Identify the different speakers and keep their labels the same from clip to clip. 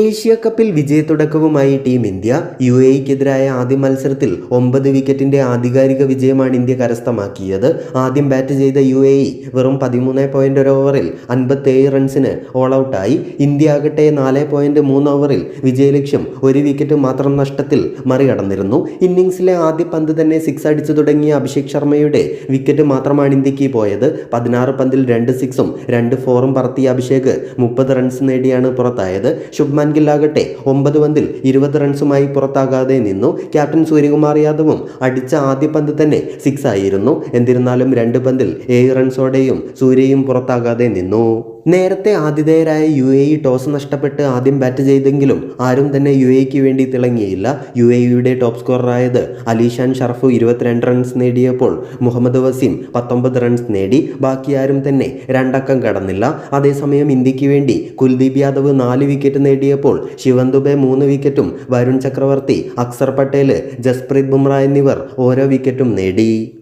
Speaker 1: Asia കപ്പിൽ വിജയത്തുടക്കവുമായി team India U എക്കെതിരായ ആദ്യ മത്സരത്തിൽ ഒമ്പത് വിക്കറ്റിന്റെ ആധികാരിക വിജയമാണ് ഇന്ത്യ കരസ്ഥമാക്കിയത്. ആദ്യം ബാറ്റ് ചെയ്ത യു എ വെറും പതിമൂന്ന് പോയിന്റ് ഒരു ഓവറിൽ അൻപത്തേഴ് റൺസിന് ഓൾ ഔട്ടായി ഇന്ത്യ ആകട്ടെ നാല് പോയിന്റ് മൂന്ന് ഓവറിൽ വിജയലക്ഷ്യം ഒരു വിക്കറ്റ് മാത്രം നഷ്ടത്തിൽ മറികടന്നിരുന്നു. ഇന്നിംഗ്സിലെ ആദ്യ പന്ത് തന്നെ സിക്സ് അടിച്ചു തുടങ്ങിയ അഭിഷേക് ശർമ്മയുടെ വിക്കറ്റ് മാത്രമാണ് ഇന്ത്യയ്ക്ക് പോയത്. പതിനാറ് പന്തിൽ രണ്ട് സിക്സും രണ്ട് ഫോറും പറത്തിയ അഭിഷേക് മുപ്പത് റൺസ് നേടിയാണ് പുറത്തായത്. ശുഭ്മാൻ ഗില്ലാകട്ടെ ഒമ്പത് പന്തിൽ ഇരുപത് റൺസുമായി പുറത്താകാതെ നിന്നു. ക്യാപ്റ്റൻ സൂര്യകുമാർ യാദവും അടിച്ച ആദ്യ പന്ത് തന്നെ സിക്സ് ആയിരുന്നു. എന്നിരുന്നാലും രണ്ട് പന്തിൽ ഏഴ് റൺസോടെയും സൂര്യയും പുറത്താകാതെ നിന്നു. നേരത്തെ ആതിഥേയരായ യു എ ഇ ടോസ് നഷ്ടപ്പെട്ട് ആദ്യം ബാറ്റ് ചെയ്തെങ്കിലും ആരും തന്നെ യു എക്ക് വേണ്ടി തിളങ്ങിയില്ല. യു എ യുടെ ടോപ്പ് സ്കോററായത് അലീഷാൻ ഷർഫു ഇരുപത്തിരണ്ട് റൺസ് നേടിയപ്പോൾ മുഹമ്മദ് വസീം പത്തൊമ്പത് റൺസ് നേടി. ബാക്കി ആരും തന്നെ രണ്ടക്കം കടന്നില്ല. അതേസമയം ഇന്ത്യയ്ക്ക് വേണ്ടി കുൽദീപ് യാദവ് നാല് വിക്കറ്റ് നേടിയപ്പോൾ ശിവൻ ദുബെ മൂന്ന് വിക്കറ്റും വരുൺ ചക്രവർത്തി അക്സർ പട്ടേൽ ജസ്പ്രീത് ബുംറ എന്നിവർ ഓരോ വിക്കറ്റും നേടി.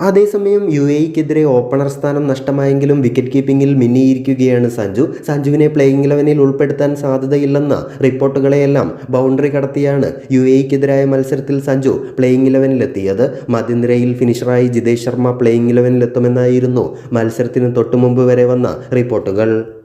Speaker 1: അതേസമയം യു എക്കെതിരെ ഓപ്പണർ സ്ഥാനം നഷ്ടമായെങ്കിലും വിക്കറ്റ് കീപ്പിംഗിൽ മിന്നിയിരിക്കുകയാണ് സഞ്ജു. സഞ്ജുവിനെ പ്ലേയിങ് ഇലവനിൽ ഉൾപ്പെടുത്താൻ സാധ്യതയില്ലെന്ന റിപ്പോർട്ടുകളെയെല്ലാം ബൗണ്ടറി കടത്തിയാണ് യു എക്കെതിരായ മത്സരത്തിൽ സഞ്ജു പ്ലേയിങ് ഇലവനിലെത്തിയത് മധ്യനിരയിൽ ഫിനിഷറായി ജിതേഷ് ശർമ്മ പ്ലേയിങ് ഇലവനിലെത്തുമെന്നായിരുന്നു മത്സരത്തിന് തൊട്ടുമുമ്പ് വരെ വന്ന റിപ്പോർട്ടുകൾ.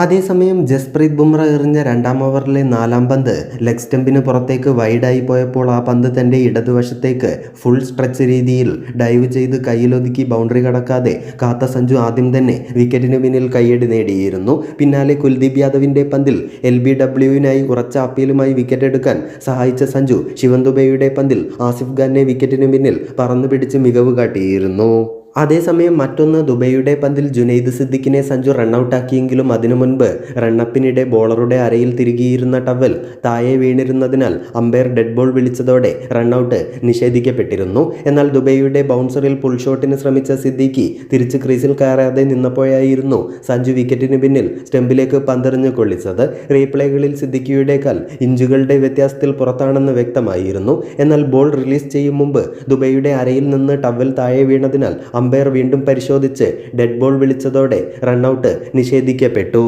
Speaker 1: അതേസമയം ജസ്പ്രീത് ബുംറ എറിഞ്ഞ രണ്ടാം ഓവറിലെ നാലാം പന്ത് ലെഗ് സ്റ്റമ്പിന് പുറത്തേക്ക് വൈഡായി പോയപ്പോൾ ആ പന്ത് തന്റെ ഇടതുവശത്തേക്ക് ഫുൾ സ്ട്രെച്ച് രീതിയിൽ ഡൈവ് ചെയ്ത് കയ്യിലൊതുക്കി ബൗണ്ടറി കടക്കാതെ കാത്ത സഞ്ജു ആദ്യം തന്നെ വിക്കറ്റിന് പിന്നിൽ കയ്യടി നേടിയിരുന്നു. പിന്നാലെ കുൽദീപ് യാദവിന്റെ പന്തിൽ എൽ ബി ഡബ്ല്യുവിനായി ഉറച്ച അപ്പീലുമായി വിക്കറ്റ് എടുക്കാൻ സഹായിച്ച സഞ്ജു ശിവൻ ദുബൈയുടെ പന്തിൽ ആസിഫ് ഖാനെ വിക്കറ്റിന് പിന്നിൽ പറന്നു പിടിച്ച് മികവ് കാട്ടിയിരുന്നു. അതേസമയം മറ്റൊന്ന് ദുബൈയുടെ പന്തിൽ ജുനൈദ് സിദ്ദിഖിനെ സഞ്ജു റണ്ണൌട്ടാക്കിയെങ്കിലും അതിനു മുൻപ് റണ്ണപ്പിനിടെ ബോളറുടെ അരയിൽ തിരികിയിരുന്ന ടവൽ താഴെ വീണിരുന്നതിനാൽ അമ്പയർ ഡെഡ് ബോൾ വിളിച്ചതോടെ റണ്ണൌട്ട് നിഷേധിക്കപ്പെട്ടിരുന്നു. എന്നാൽ ദുബൈയുടെ ബൗൺസറിൽ പുൾ ഷോട്ടിന് ശ്രമിച്ച സിദ്ദിഖി തിരിച്ച് ക്രീസിൽ കയറാതെ നിന്നപ്പോഴായിരുന്നു സഞ്ജു വിക്കറ്റിന് പിന്നിൽ സ്റ്റെമ്പിലേക്ക് പന്തെറിഞ്ഞ് കൊള്ളിച്ചത്. റീപ്ലേകളിൽ സിദ്ദിഖിയുടേക്കാൾ ഇഞ്ചുകളുടെ വ്യത്യാസത്തിൽ പുറത്താണെന്ന് വ്യക്തമായിരുന്നു. എന്നാൽ ബോൾ റിലീസ് ചെയ്യും മുമ്പ് ദുബൈയുടെ അരയിൽ നിന്ന് ടവൽ താഴെ വീണതിനാൽ അമ്പയർ വീണ്ടും പരിശോധിച്ച് ഡെഡ് ബോൾ വിളിച്ചതോടെ റൺഔട്ട് നിഷേധിക്കപ്പെട്ടു.